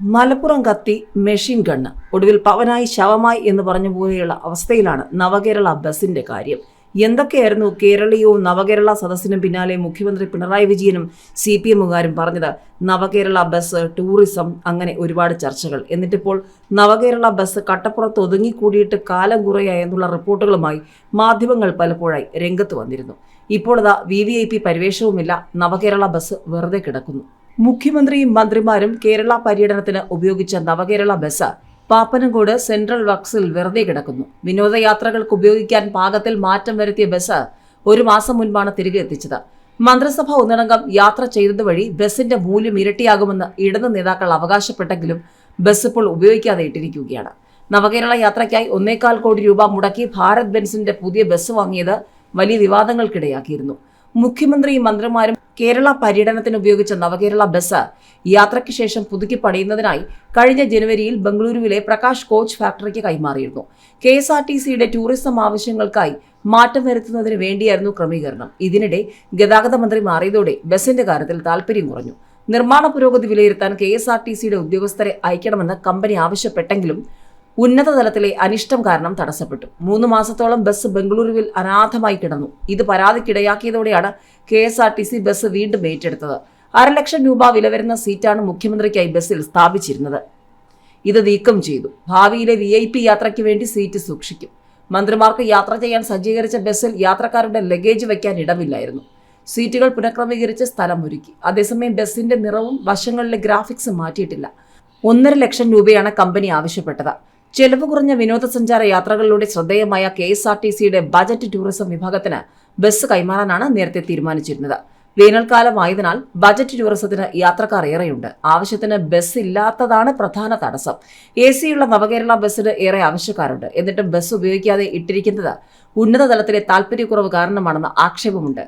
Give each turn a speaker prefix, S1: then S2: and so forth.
S1: മലപ്പുറം കത്തി machine gun. ഒടുവിൽ പവനായി ശവമായി എന്ന് പറഞ്ഞു പോലെയുള്ള അവസ്ഥയിലാണ് നവകേരള ബസിന്റെ കാര്യം. എന്തൊക്കെയായിരുന്നു കേരളീയവും നവകേരള സദസ്സിനും പിന്നാലെ മുഖ്യമന്ത്രി പിണറായി വിജയനും സി പി എമ്മുകാരും പറഞ്ഞത്? നവകേരള ബസ് ടൂറിസം അങ്ങനെ ഒരുപാട് ചർച്ചകൾ. എന്നിട്ടിപ്പോൾ നവകേരള ബസ് കട്ടപ്പുറത്ത് ഒതുങ്ങിക്കൂടിയിട്ട് കാലം കുറയായി എന്നുള്ള റിപ്പോർട്ടുകളുമായി മാധ്യമങ്ങൾ പലപ്പോഴായി രംഗത്ത് വന്നിരുന്നു. ഇപ്പോഴതാ വി വി ഐ പി പരിവേഷവുമില്ല. നവകേരള ബസ് വെറുതെ കിടക്കുന്നു. മുഖ്യമന്ത്രിയും മന്ത്രിമാരും കേരള പര്യടനത്തിന് ഉപയോഗിച്ച നവകേരള ബസ് പാപ്പനംകോട് സെൻട്രൽ വക്സിൽ വെറുതെ കിടക്കുന്നു. വിനോദയാത്രകൾക്ക് ഉപയോഗിക്കാൻ പാകത്തിൽ മാറ്റം വരുത്തിയ ബസ് ഒരു മാസം മുൻപാണ് തിരികെ എത്തിച്ചത്. മന്ത്രിസഭ ഒന്നടങ്കം യാത്ര ചെയ്തത് വഴി ബസിന്റെ മൂല്യം ഇരട്ടിയാകുമെന്ന് ഇടത് നേതാക്കൾ അവകാശപ്പെട്ടെങ്കിലും ബസ് ഇപ്പോൾ ഉപയോഗിക്കാതെ ഇട്ടിരിക്കുകയാണ്. നവകേരള യാത്രയ്ക്കായി ഒന്നേകാൽ കോടി രൂപ മുടക്കി ഭാരത് ബെൻസിന്റെ പുതിയ ബസ് വാങ്ങിയത് വലിയ വിവാദങ്ങൾക്കിടയാക്കിയിരുന്നു. മുഖ്യമന്ത്രിയും മന്ത്രിമാരും കേരള പര്യടനത്തിന് ഉപയോഗിച്ച നവകേരള ബസ് യാത്രയ്ക്ക് ശേഷം പുതുക്കി പണിയുന്നതിനായി കഴിഞ്ഞ ജനുവരിയിൽ ബംഗളൂരുവിലെ പ്രകാശ് കോച്ച് ഫാക്ടറിക്ക് കൈമാറിയിരുന്നു. കെ എസ് ആർ ടി സിയുടെ ടൂറിസം ആവശ്യങ്ങൾക്കായി മാറ്റം വരുത്തുന്നതിന് വേണ്ടിയായിരുന്നു ക്രമീകരണം. ഇതിനിടെ ഗതാഗത മന്ത്രി മാറിയതോടെ ബസിന്റെ കാര്യത്തിൽ താൽപര്യം കുറഞ്ഞു. നിർമ്മാണ പുരോഗതി വിലയിരുത്താൻ കെ എസ് ആർ ടി സിയുടെ ഉദ്യോഗസ്ഥരെ അയക്കണമെന്ന് കമ്പനി ആവശ്യപ്പെട്ടെങ്കിലും ഉന്നതതലത്തിലെ അനിഷ്ടം കാരണം തടസ്സപ്പെട്ടു. മൂന്ന് മാസത്തോളം ബസ് ബംഗളൂരുവിൽ അനാഥമായി കിടന്നു. ഇത് പരാതിക്കിടയാക്കിയതോടെയാണ് K S R T C bus വീണ്ടും ഏറ്റെടുത്തത്. അരലക്ഷം രൂപ വില വരുന്ന സീറ്റാണ് മുഖ്യമന്ത്രിക്കായി ബസ്സിൽ സ്ഥാപിച്ചിരുന്നത്. ഇത് നീക്കം ചെയ്തു. ഭാവിയിലെ വി ഐ പി യാത്രയ്ക്ക് വേണ്ടി സീറ്റ് സൂക്ഷിക്കും. മന്ത്രിമാർക്ക് യാത്ര ചെയ്യാൻ സജ്ജീകരിച്ച ബസ്സിൽ യാത്രക്കാരുടെ ലഗേജ് വയ്ക്കാൻ ഇടമില്ലായിരുന്നു. സീറ്റുകൾ പുനഃക്രമീകരിച്ച് സ്ഥലം ഒരുക്കി. അതേസമയം ബസ്സിന്റെ നിറവും വശങ്ങളിലെ ഗ്രാഫിക്സും മാറ്റിയിട്ടില്ല. ഒന്നര ലക്ഷം രൂപയാണ് കമ്പനി ആവശ്യപ്പെട്ടത്. ചെലവ് കുറഞ്ഞ വിനോദസഞ്ചാര യാത്രകളിലൂടെ ശ്രദ്ധേയമായ കെ എസ് ആർ ടി സിയുടെ ബജറ്റ് ടൂറിസം വിഭാഗത്തിന് ബസ് കൈമാറാനാണ് നേരത്തെ തീരുമാനിച്ചിരുന്നത്. വേനൽക്കാലമായതിനാൽ ബജറ്റ് ടൂറിസത്തിന് യാത്രക്കാർ ഏറെയുണ്ട്. ആവശ്യത്തിന് ബസ് ഇല്ലാത്തതാണ് പ്രധാന തടസ്സം. എ സിയുള്ള നവകേരള ബസ്സിന് ഏറെ ആവശ്യക്കാരുണ്ട്. എന്നിട്ടും ബസ് ഉപയോഗിക്കാതെ ഇട്ടിരിക്കുന്നത് ഉന്നതതലത്തിലെ താൽപ്പര്യക്കുറവ് കാരണമാണെന്ന് ആക്ഷേപമുണ്ട്.